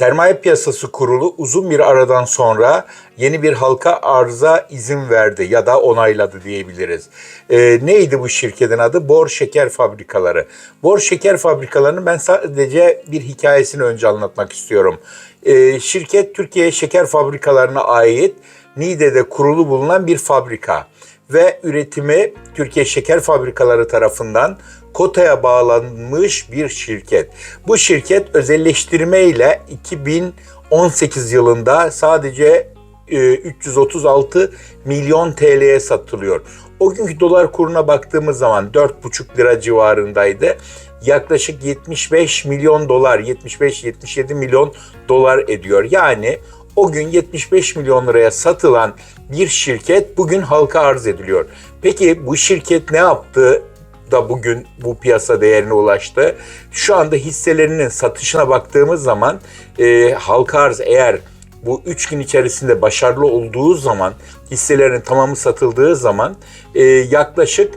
Sermaye Piyasası Kurulu uzun bir aradan sonra yeni bir halka arıza izin verdi ya da onayladı diyebiliriz. Ee, neydi bu şirketin adı? Bor Şeker Fabrikaları. Bor Şeker Fabrikalarının ben sadece bir hikayesini önce anlatmak istiyorum. Ee, şirket Türkiye şeker fabrikalarına ait Niğde'de kurulu bulunan bir fabrika ve üretimi Türkiye Şeker Fabrikaları tarafından kotaya bağlanmış bir şirket. Bu şirket özelleştirme ile 2018 yılında sadece e, 336 milyon TL'ye satılıyor. O günkü dolar kuruna baktığımız zaman 4,5 lira civarındaydı. Yaklaşık 75 milyon dolar, 75-77 milyon dolar ediyor. Yani o gün 75 milyon liraya satılan bir şirket bugün halka arz ediliyor. Peki bu şirket ne yaptı da bugün bu piyasa değerine ulaştı? Şu anda hisselerinin satışına baktığımız zaman e, halka arz eğer bu 3 gün içerisinde başarılı olduğu zaman hisselerin tamamı satıldığı zaman e, yaklaşık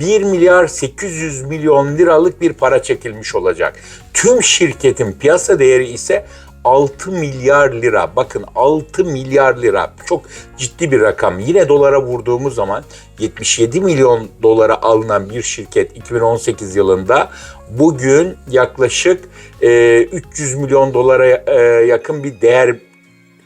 1 milyar 800 milyon liralık bir para çekilmiş olacak. Tüm şirketin piyasa değeri ise 6 milyar lira. Bakın 6 milyar lira. Çok ciddi bir rakam. Yine dolara vurduğumuz zaman 77 milyon dolara alınan bir şirket 2018 yılında bugün yaklaşık e, 300 milyon dolara e, yakın bir değer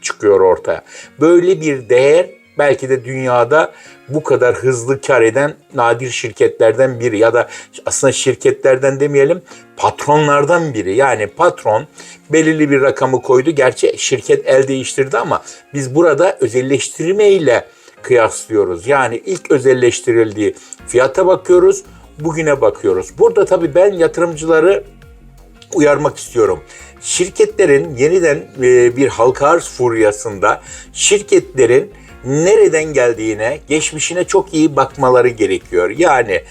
çıkıyor ortaya. Böyle bir değer belki de dünyada bu kadar hızlı kar eden nadir şirketlerden biri ya da aslında şirketlerden demeyelim patronlardan biri. Yani patron belirli bir rakamı koydu. Gerçi şirket el değiştirdi ama biz burada özelleştirme ile kıyaslıyoruz. Yani ilk özelleştirildiği fiyata bakıyoruz, bugüne bakıyoruz. Burada tabii ben yatırımcıları uyarmak istiyorum. Şirketlerin yeniden e, bir halka arz furyasında şirketlerin nereden geldiğine, geçmişine çok iyi bakmaları gerekiyor. Yani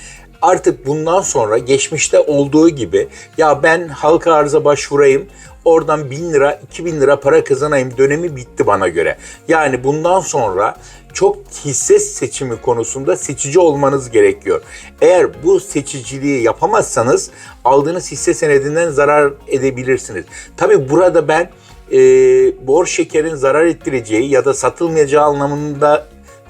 artık bundan sonra geçmişte olduğu gibi ya ben halka arıza başvurayım, oradan 1000 lira, 2000 lira para kazanayım dönemi bitti bana göre. Yani bundan sonra çok hisse seçimi konusunda seçici olmanız gerekiyor. Eğer bu seçiciliği yapamazsanız aldığınız hisse senedinden zarar edebilirsiniz. Tabii burada ben e, bor şekerin zarar ettireceği ya da satılmayacağı anlamında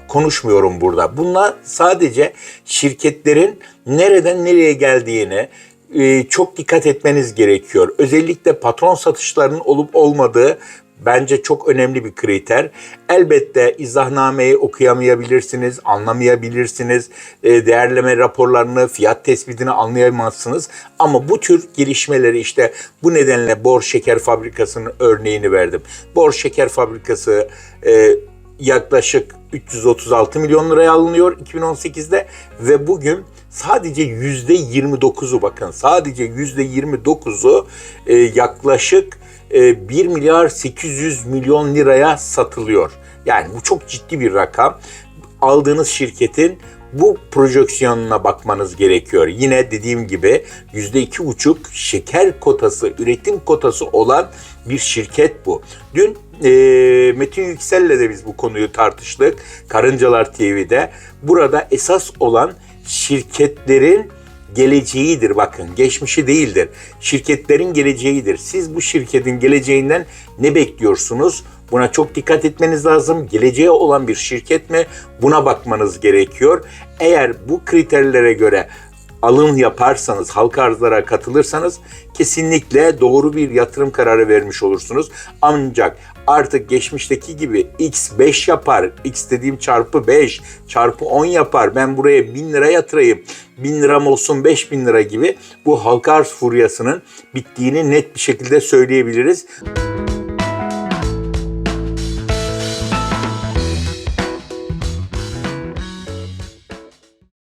konuşmuyorum burada. Bunlar sadece şirketlerin nereden nereye geldiğini e, çok dikkat etmeniz gerekiyor. Özellikle patron satışlarının olup olmadığı bence çok önemli bir kriter. Elbette izahnameyi okuyamayabilirsiniz, anlamayabilirsiniz, e, değerleme raporlarını, fiyat tespitini anlayamazsınız. Ama bu tür gelişmeleri işte bu nedenle Bor Şeker Fabrikası'nın örneğini verdim. Bor Şeker Fabrikası e, yaklaşık 336 milyon liraya alınıyor 2018'de ve bugün sadece yüzde 29'u bakın sadece yüzde 29'u e, yaklaşık 1 milyar 800 milyon liraya satılıyor. Yani bu çok ciddi bir rakam. Aldığınız şirketin bu projeksiyonuna bakmanız gerekiyor. Yine dediğim gibi yüzde iki buçuk şeker kotası, üretim kotası olan bir şirket bu. Dün e, Metin Yüksel'le de biz bu konuyu tartıştık. Karıncalar TV'de. Burada esas olan şirketlerin geleceğidir bakın. Geçmişi değildir. Şirketlerin geleceğidir. Siz bu şirketin geleceğinden ne bekliyorsunuz? Buna çok dikkat etmeniz lazım. Geleceğe olan bir şirket mi? Buna bakmanız gerekiyor. Eğer bu kriterlere göre alım yaparsanız, halka arzlara katılırsanız kesinlikle doğru bir yatırım kararı vermiş olursunuz. Ancak artık geçmişteki gibi x 5 yapar, x dediğim çarpı 5, çarpı 10 yapar, ben buraya 1000 lira yatırayım, 1000 liram olsun 5000 lira gibi bu halka arz furyasının bittiğini net bir şekilde söyleyebiliriz.